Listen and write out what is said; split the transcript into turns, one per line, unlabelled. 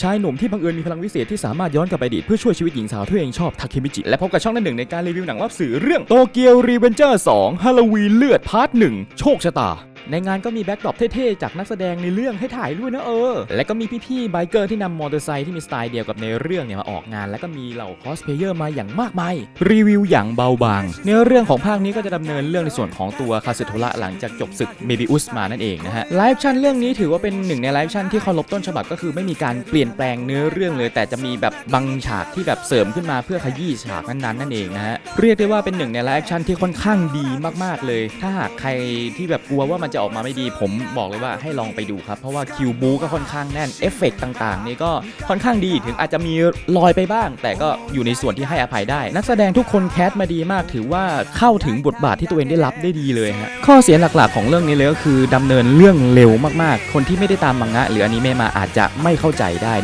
ชายหนุ่มที่บังเอิญมีพลังวิเศษที่สามารถย้อนกลับไปอดีตเพื่อช่วยชีวิตหญิงสาวที่เองชอบทาเคมิจิ และพบกับช่องหน้นหนึ่งในการรีวิวหนังรอบสื่อเรื่องโตเกียวรีเวนเจอร์2ฮาโลวีนเลือดพาร์ทหนึ่งโชคชะตา ในงานก็มีแบ็กดรอปเท่ๆ จากนักแสดงในเรื่องให้ถ่ายด้วยนะเออ และก็มีพี่ๆไบเกอร์ที่นำมอเตอร์ไซค์ที่มีสไตล์เดียวกับในเรื่องเนี่ยมาออกงาน แล้วก็มีเหล่าคอสเพลเยอร์มาอย่างมากมาย รีวิวอย่างเบาบาง เนื้อเรื่องของภาคนี้ก็จะดำเนินเรื่องในส่วนของตัวคาเซโทระหลังจากจบศึกเมบิอุสมานั่นเองนะฮะไลฟ์ชั่นเรื่องนี้ถือว่าเป็นหนึ่งในไลฟ์ชั่นที่เคารพต้นฉบับก็คือไม่มีการเปลี่ยนแปลงเนื้อเรื่องเลย แต่จะมีแบบบางฉากที่แบบเสริมขึ้นมาเพื่อขยี้ฉากนั้นๆนั่นเองนะฮะเรียกได้ว่าเป็นหนึ่งในไลฟ์ชั่นที่ค่อนข้างดีมากๆเลย ถ้าหากใครที่แบบกลัวว่ามันจะออกมาไม่ดี ผมบอกเลยว่าให้ลองไปดูครับ เพราะว่าคิวบูก็ค่อนข้างแน่นเอฟเฟกต์ต่างๆ นี่ก็ค่อนข้างดีถึงอาจจะมีลอยไปบ้าง แต่ก็อยู่ในส่วนที่ให้อภัยได้ นักแสดงทุกคนแคสมาดีมาก ถือว่าเข้าถึงบทบาทที่ตัวเองได้รับได้ดีเลยฮะข้อเสียหลักๆของเรื่องนี้เลยก็คือดำเนินเรื่องเร็วมากๆ คนที่ไม่ได้ตามมังงะหรืออนิเมะมาอาจจะไม่เข้าใจได้ใน